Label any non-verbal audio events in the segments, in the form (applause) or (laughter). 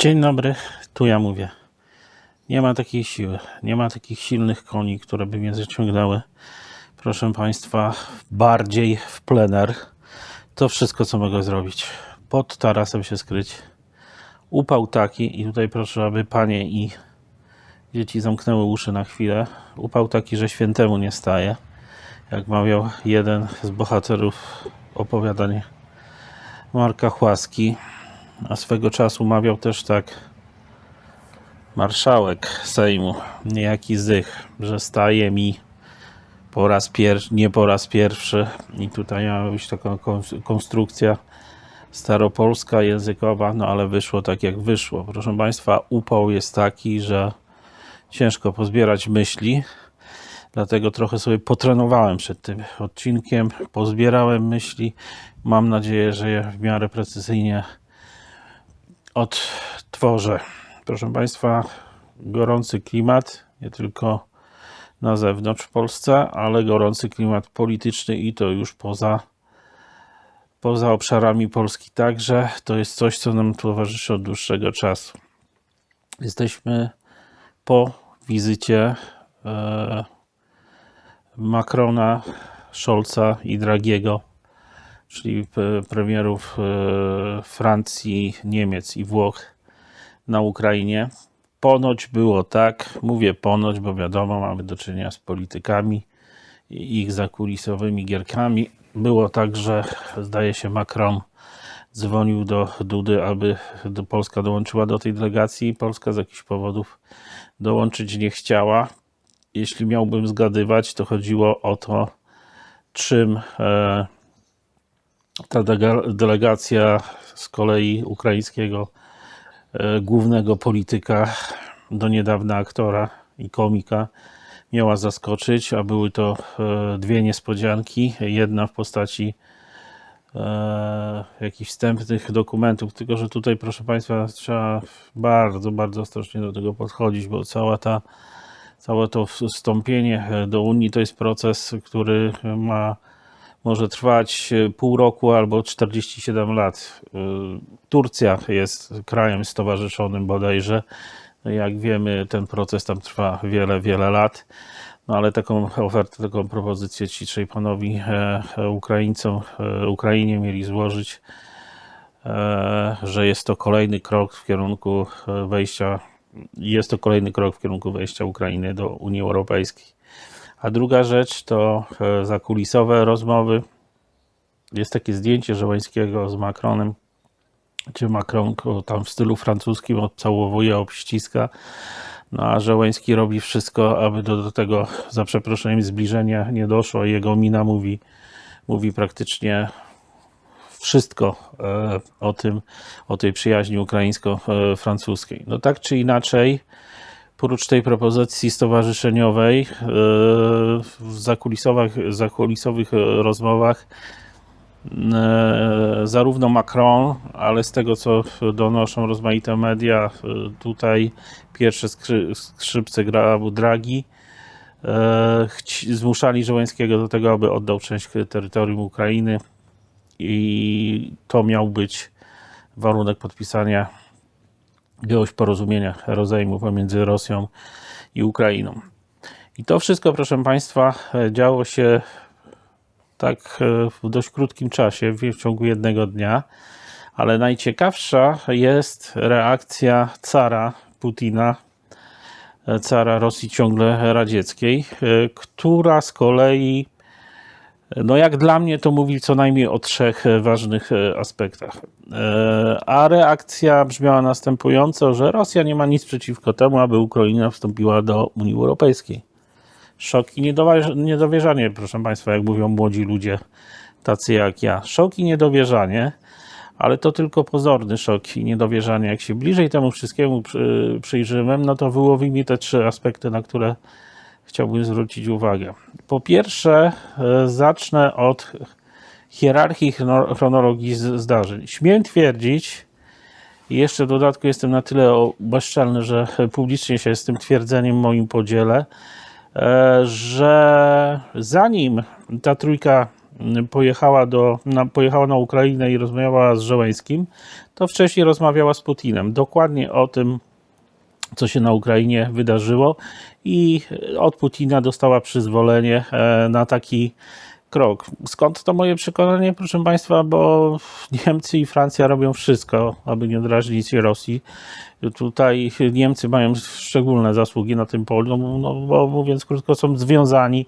Dzień dobry, tu ja mówię. Nie ma takiej siły, nie ma takich silnych koni, które by mnie zaciągnęły. Proszę Państwa, bardziej w plener. To wszystko, co mogę zrobić. Pod tarasem się skryć. Upał taki, i tutaj proszę, aby panie i dzieci zamknęły uszy na chwilę. Upał taki, że świętemu nie staje. Jak mawiał jeden z bohaterów opowiadań Marka Chłaski. A swego czasu mawiał też tak marszałek Sejmu, niejaki Zych, że staje mi po raz pierwszy, nie po raz pierwszy. I tutaj miała być taka kon- konstrukcja staropolska, językowa, no ale wyszło tak jak wyszło. Proszę Państwa, upał jest taki, że ciężko pozbierać myśli. Dlatego trochę sobie potrenowałem przed tym odcinkiem, pozbierałem myśli. Mam nadzieję, że je w miarę precyzyjnie odtworzę. Proszę Państwa, gorący klimat, nie tylko na zewnątrz Polsce, ale gorący klimat polityczny i to już poza, poza obszarami Polski także. To jest coś, co nam towarzyszy od dłuższego czasu. Jesteśmy po wizycie e, Macrona, Scholza i Dragiego, czyli p- premierów e, Francji, Niemiec i Włoch na Ukrainie. Ponoć było tak, mówię ponoć, bo wiadomo, mamy do czynienia z politykami i ich zakulisowymi gierkami. Było tak, że zdaje się Macron dzwonił do Dudy, aby Polska dołączyła do tej delegacji. Polska z jakichś powodów dołączyć nie chciała. Jeśli miałbym zgadywać, to chodziło o to, czym e, ta delegacja z kolei ukraińskiego e, głównego polityka, do niedawna aktora i komika, miała zaskoczyć, a były to e, dwie niespodzianki. Jedna w postaci e, jakichś wstępnych dokumentów, tylko że tutaj, proszę Państwa, trzeba bardzo, bardzo ostrożnie do tego podchodzić, bo cała ta, całe to wstąpienie do Unii to jest proces, który ma może trwać e, pół roku albo 47 lat. E, Turcja jest krajem stowarzyszonym bodajże. Jak wiemy, ten proces tam trwa wiele, wiele lat. No ale taką ofertę, taką propozycję ci trzej panowi e, Ukraińcom, Ukrainie mieli złożyć, że jest to kolejny krok w kierunku wejścia, jest to kolejny krok w kierunku wejścia Ukrainy do Unii Europejskiej. A druga rzecz to e, zakulisowe rozmowy. Jest takie zdjęcie Żołańskiego z Macronem, gdzie Macron tam w stylu francuskim odcałowuje, obściska. No a Żołański robi wszystko, aby do, do tego, za przeproszeniem, zbliżenia nie doszło. Jego mina mówi, mówi praktycznie wszystko e, o tym, o tej przyjaźni ukraińsko-francuskiej. No tak czy inaczej, prócz tej propozycji stowarzyszeniowej, e, w zakulisowych, zakulisowych e, rozmowach e, zarówno Macron, ale z tego co donoszą rozmaite media, tutaj pierwsze skrzy, skrzypce grał Draghi, zmuszali Żołańskiego do tego, aby oddał część terytorium Ukrainy i to miał być warunek podpisania jakiegoś porozumienia rozejmu pomiędzy Rosją i Ukrainą. I to wszystko, proszę Państwa, działo się tak e, w dość krótkim czasie, w w ciągu jednego dnia, ale najciekawsza jest reakcja cara Putina, e, cara Rosji ciągle radzieckiej, e, która z kolei no jak dla mnie to mówi co najmniej o trzech e, ważnych e, aspektach. E, A reakcja brzmiała następująco, że Rosja nie ma nic przeciwko temu, aby Ukraina wstąpiła do Unii Europejskiej. Szok i niedowierzanie, proszę Państwa, jak mówią młodzi ludzie, tacy jak ja. Szok i niedowierzanie, ale to tylko pozorny szok i niedowierzanie. Jak się bliżej temu wszystkiemu przy- przyjrzymy, no to wyłowimy te trzy aspekty, na które chciałbym zwrócić uwagę. Po pierwsze, e, zacznę od hierarchii chrono- chronologii zdarzeń. Śmiem twierdzić, i jeszcze w dodatku jestem na tyle bezczelny, że publicznie się z tym twierdzeniem moim podzielę, e, że zanim ta trójka pojechała, do, na, pojechała na Ukrainę i rozmawiała z Żeleńskim, to wcześniej rozmawiała z Putinem. Dokładnie o tym, co się na Ukrainie wydarzyło i od Putina dostała przyzwolenie e, na taki krok. Skąd to moje przekonanie, proszę Państwa? Bo Niemcy i Francja robią wszystko, aby nie drażnić Rosji. Tutaj Niemcy mają szczególne zasługi na tym polu, no, bo mówiąc krótko, są związani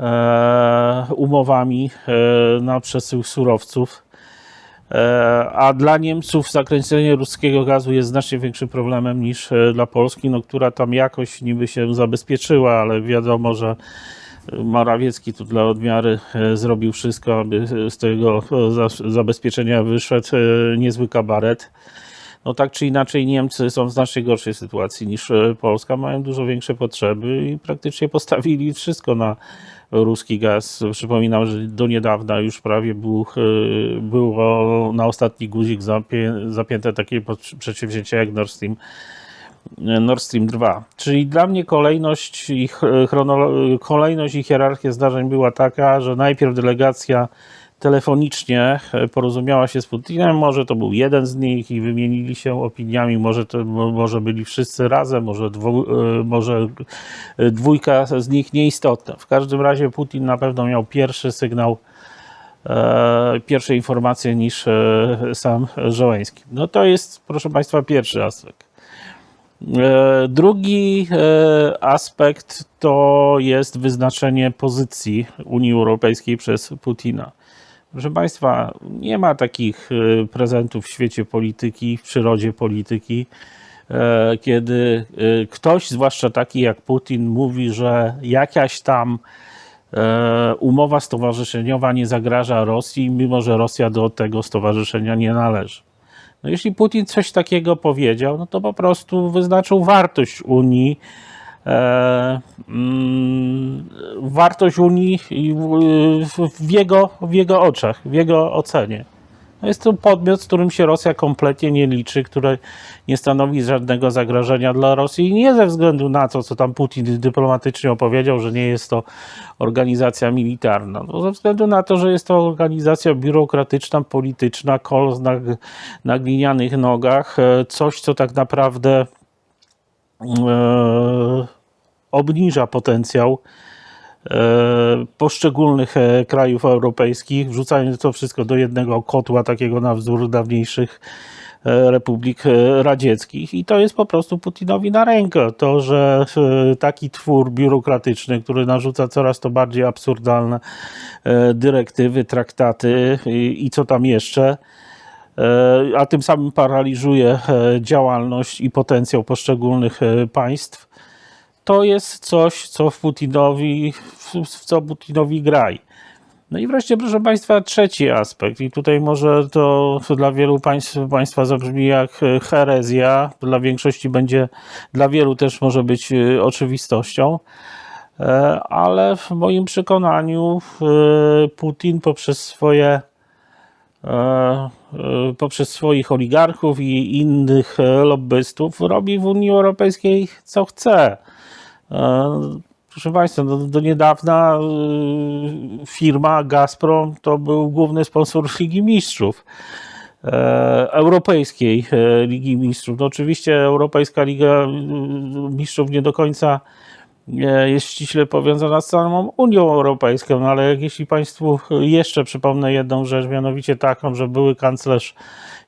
e, umowami e, na przesył surowców. E, A dla Niemców zakręcenie ruskiego gazu jest znacznie większym problemem niż e, dla Polski, no, która tam jakoś niby się zabezpieczyła, ale wiadomo, że Morawiecki tu dla odmiary e, zrobił wszystko, aby z tego e, za- zabezpieczenia wyszedł e, niezły kabaret. No tak czy inaczej Niemcy są w znacznie gorszej sytuacji niż e, Polska, mają dużo większe potrzeby i praktycznie (laughs) postawili wszystko na ruski gaz. Przypominam, że do niedawna już prawie był, było na ostatni guzik zapię, zapięte takie przedsięwzięcie jak Nord Stream Nord Stream 2. Czyli dla mnie kolejność i, ch- chrono- kolejność i hierarchia zdarzeń była taka, że najpierw delegacja telefonicznie e, porozumiała się z Putinem, może to był jeden z nich i wymienili się opiniami, może, to, mo- może byli wszyscy razem, może, dwu, e, może e, dwójka z nich nieistotna. W każdym razie Putin na pewno miał pierwszy sygnał pierwsze informacje niż sam Żołański. No to jest, proszę Państwa, pierwszy aspekt. Drugi aspekt to jest wyznaczenie pozycji Unii Europejskiej przez Putina. Proszę Państwa, nie ma takich e, prezentów w świecie polityki, w przyrodzie polityki, e, kiedy e, ktoś, zwłaszcza taki jak Putin, mówi, że jakaś tam umowa stowarzyszeniowa nie zagraża Rosji, mimo że Rosja do tego stowarzyszenia nie należy. No jeśli Putin coś takiego powiedział, no to po prostu wyznaczył wartość Unii, wartość Unii w, jego, w jego oczach, w jego ocenie. No jest to podmiot, z którym się Rosja kompletnie nie liczy, który nie stanowi żadnego zagrożenia dla Rosji. Nie ze względu na to, co tam Putin dyplomatycznie opowiedział, że nie jest to organizacja militarna. No, ze względu na to, że jest to organizacja biurokratyczna, polityczna, kol na, na glinianych nogach, e, coś, co tak naprawdę e, obniża potencjał e, poszczególnych e, krajów europejskich, wrzucając to wszystko do jednego kotła, takiego na wzór dawniejszych e, republik radzieckich. I to jest po prostu Putinowi na rękę. To, że taki twór biurokratyczny, który narzuca coraz to bardziej absurdalne dyrektywy, traktaty i, co tam jeszcze, a tym samym paraliżuje działalność i potencjał poszczególnych państw, to jest coś, co w Putinowi, w, co Putinowi graj. No i wreszcie, proszę Państwa, trzeci aspekt, i tutaj może to dla wielu państw, Państwa zabrzmi jak e, herezja, dla większości będzie, dla wielu też może być e, oczywistością, e, ale w moim przekonaniu Putin poprzez swoje poprzez swoich oligarchów i innych lobbystów robi w Unii Europejskiej co chce. E, Proszę Państwa, do, do niedawna e, firma Gazprom to był główny sponsor Ligi Mistrzów. e, Europejskiej Ligi Mistrzów. No oczywiście Europejska Liga Mistrzów nie do końca jest ściśle powiązana z samą Unią Europejską, no ale jeśli Państwu jeszcze przypomnę jedną rzecz, mianowicie taką, że były kanclerz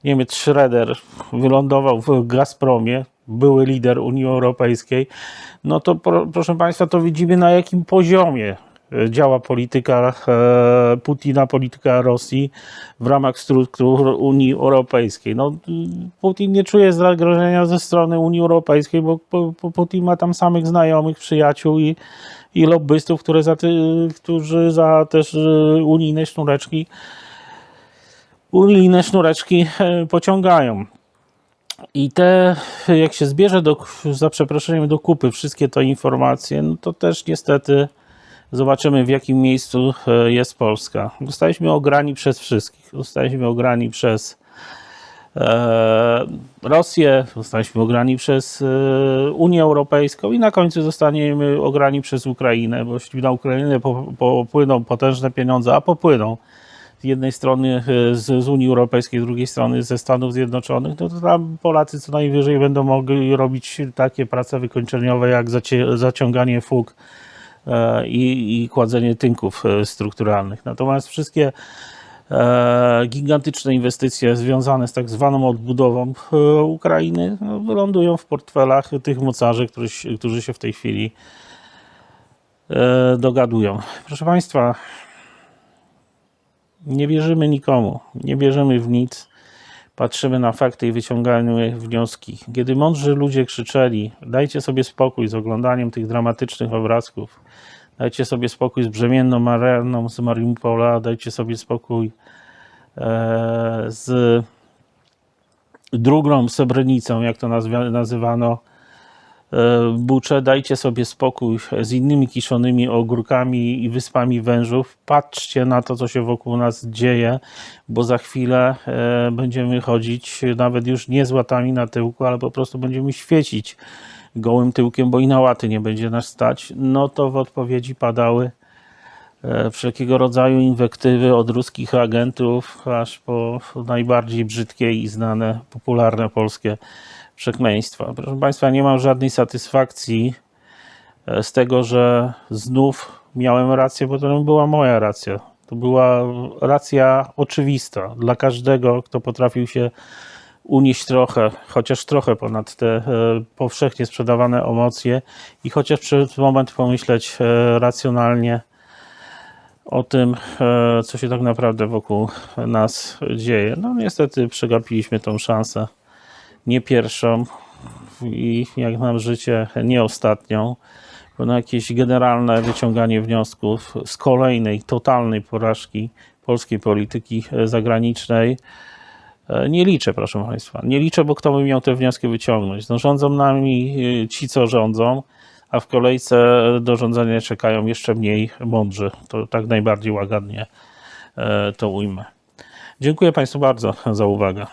Niemiec Schroeder wylądował w Gazpromie, były lider Unii Europejskiej, no to pro, proszę Państwa, to widzimy na jakim poziomie e, działa polityka e, Putina, polityka Rosji w ramach struktur Unii Europejskiej. No, Putin nie czuje zagrożenia ze strony Unii Europejskiej, bo, Putin ma tam samych znajomych, przyjaciół i, i lobbystów, które za ty, którzy za też e, unijne sznureczki unijne sznureczki pociągają. I te, jak się zbierze do, za przeproszeniem do kupy wszystkie te informacje, no to też niestety zobaczymy w jakim miejscu e, jest Polska. Zostaliśmy ograni przez wszystkich. Zostaliśmy ograni przez e, Rosję, zostaliśmy ograni przez e, Unię Europejską i na końcu zostaniemy ograni przez Ukrainę, bo jeśli na Ukrainę po- popłyną potężne pieniądze, a popłyną z jednej strony e, z, z Unii Europejskiej, z drugiej strony ze Stanów Zjednoczonych, no to tam Polacy co najwyżej będą mogli robić takie prace wykończeniowe jak zacie, zaciąganie fug e, i, i kładzenie tynków e, strukturalnych. Natomiast wszystkie gigantyczne inwestycje związane z tak zwaną odbudową Ukrainy no, lądują w portfelach tych mocarzy, którzy, którzy się w tej chwili dogadują. Proszę Państwa, nie wierzymy nikomu, nie wierzymy w nic. Patrzymy na fakty i wyciągamy wnioski. Kiedy mądrzy ludzie krzyczeli: Dajcie sobie spokój z oglądaniem tych dramatycznych obrazków, dajcie sobie spokój z brzemienną Mareną z Mariupola, dajcie sobie spokój e, z drugą Srebrenicą, jak to nazywano, Bucze, dajcie sobie spokój z innymi kiszonymi ogórkami i wyspami wężów. Patrzcie na to, co się wokół nas dzieje, bo za chwilę e, będziemy chodzić nawet już nie z łatami na tyłku, ale po prostu będziemy świecić gołym tyłkiem, bo i na łaty nie będzie nas stać. No to w odpowiedzi padały e, wszelkiego rodzaju inwektywy od ruskich agentów, aż po najbardziej brzydkie i znane, popularne polskie przekleństwa. Proszę Państwa, nie mam żadnej satysfakcji e, z tego, że znów miałem rację, bo to nie była moja racja. To była racja oczywista dla każdego, kto potrafił się unieść trochę, chociaż trochę ponad te e, powszechnie sprzedawane emocje i chociaż przez moment pomyśleć e, racjonalnie o tym, co się tak naprawdę wokół nas dzieje. No niestety przegapiliśmy tą szansę nie pierwszą i jak nam życie nie ostatnią, bo na jakieś generalne wyciąganie wniosków z kolejnej totalnej porażki polskiej polityki e, zagranicznej e, nie liczę, proszę Państwa. Nie liczę, bo kto by miał te wnioski wyciągnąć? No, rządzą nami e, ci, co rządzą, a w kolejce do rządzenia czekają jeszcze mniej mądrzy. To tak najbardziej łagodnie to ujmę. Dziękuję Państwu bardzo za uwagę.